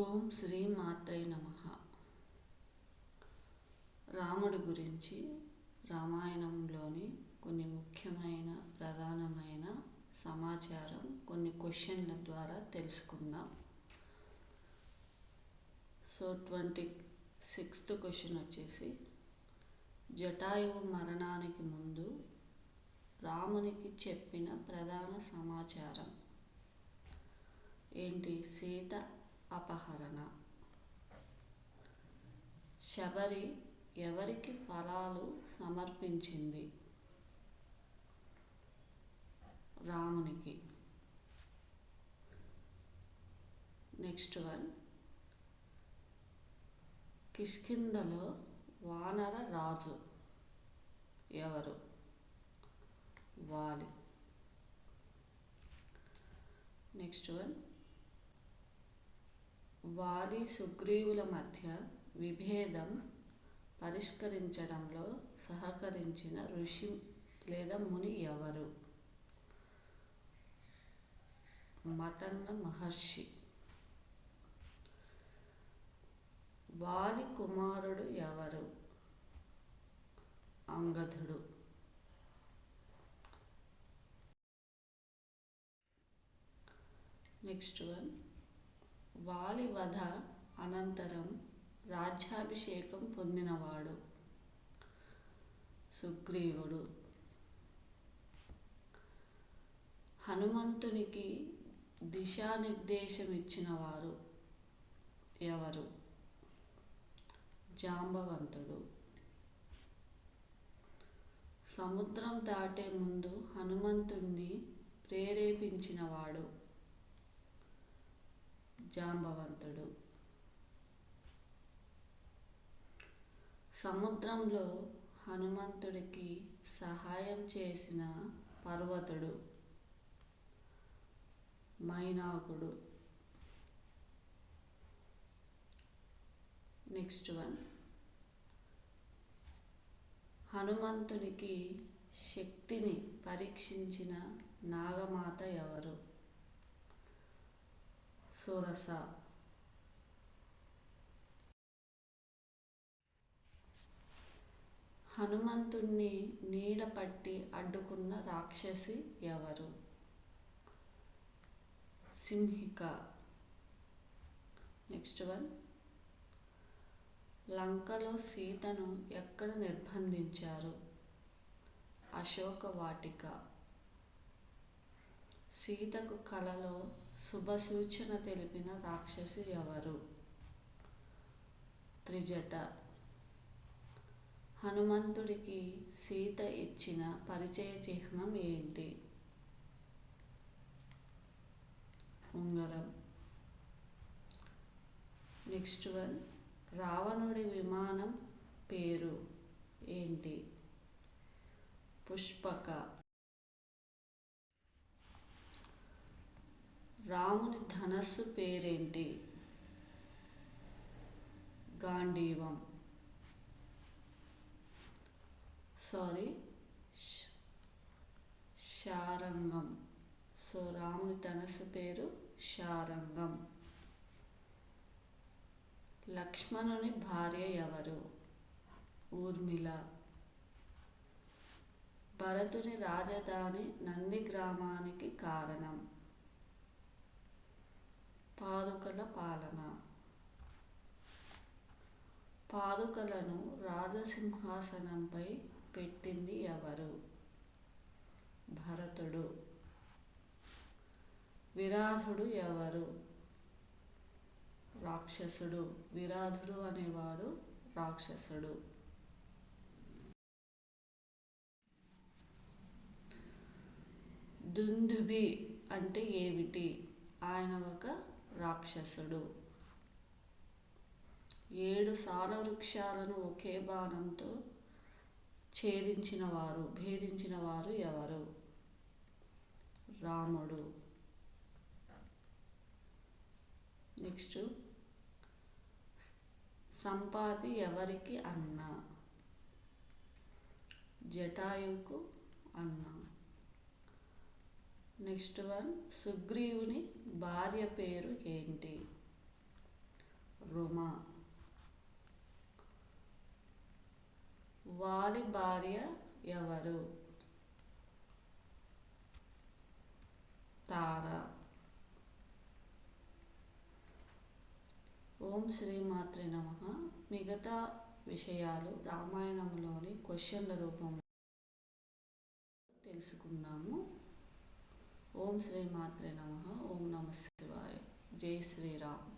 ఓం శ్రీ మాత్రే నమ. రాముడి గురించి రామాయణంలోని కొన్ని ముఖ్యమైన ప్రధానమైన సమాచారం కొన్ని క్వశ్చన్ల ద్వారా తెలుసుకుందాం. సో ట్వంటీ సిక్స్త్ క్వశ్చన్ వచ్చేసి జటాయువు మరణానికి ముందు రామునికి చెప్పిన ప్రధాన సమాచారం. ఏంటి? సీత అపహరణ. శబరి ఎవరికి ఫలాలు సమర్పించింది? రామునికి. Next one. కిష్కిందలో వానర రాజు ఎవరు? వాలి. Next one. వాలి సుగ్రీవుల మధ్య విభేదం పరిష్కరించడంలో సహకరించిన ఋషి లేదా ముని ఎవరు? మతన్న మహర్షి. వాలి కుమారుడు ఎవరు? అంగదుడు. Next one. వాలి వధ అనంతరం రాజ్యాభిషేకం పొందినవాడు. సుగ్రీవుడు. హనుమంతునికి దిశానిర్దేశం ఇచ్చినవారు ఎవరు? జాంబవంతుడు. సముద్రం దాటే ముందు హనుమంతుణ్ణి ప్రేరేపించినవాడు. జాంబవంతుడు. సముద్రంలో హనుమంతుడికి సహాయం చేసిన పర్వతుడు మైనాకుడు. Next one. హనుమంతునికి శక్తిని పరీక్షించిన నాగమాత ఎవరు? సురస హనుమంతుణ్ణి నీడ పట్టి అడ్డుకున్న రాక్షసి ఎవరు? సింహిక. Next one. లంకలో సీతను ఎక్కడ నిర్బంధించారు? అశోక వాటిక. సీతకు కలలో శుభసూచన తెలిపిన రాక్షసి ఎవరు? త్రిజట. హనుమంతుడికి సీత ఇచ్చిన పరిచయ చిహ్నం ఏంటి? ఉంగరం. Next one. రావణుడి విమానం పేరు ఏంటి? పుష్పక. రాముని ధనస్సు పేరేంటి? గాంధీవం. సారీ శారంగం సో రాముని ధనస్సు పేరు శారంగం లక్ష్మణుని భార్య ఎవరు? ఊర్మిళ. భరతుని రాజధాని నంది గ్రామానికి కారణం. పాదుకల పాలన. పాదుకలను రాజసింహాసనంపై పెట్టింది ఎవరు? భరతుడు. విరాధుడు ఎవరు? రాక్షసుడు. విరాధుడు అనేవాడు రాక్షసుడు. దుందుబి అంటే ఏమిటి? ఆయన ఒక రాక్షసుడు. ఏడు సాల వృక్షాలను ఒకే బాణంతో ఛేదించిన వారు భేదించిన వారు ఎవరు? రాముడు. నెక్స్ట్. సంపాతి ఎవరికి అన్న? జటాయువుకు అన్న. Next one. సుగ్రీవుని భార్య పేరు ఏంటి? రుమా. వారి భార్య ఎవరు? తారా. ఓం శ్రీమాత్రే నమ. మిగతా విషయాలు రామాయణంలోని క్వశ్చన్ల రూపంలో తెలుసుకుందాము. ఓం శ్రీమాత్రే నమ ఓం నమ శివాయ జై శ్రీరామ్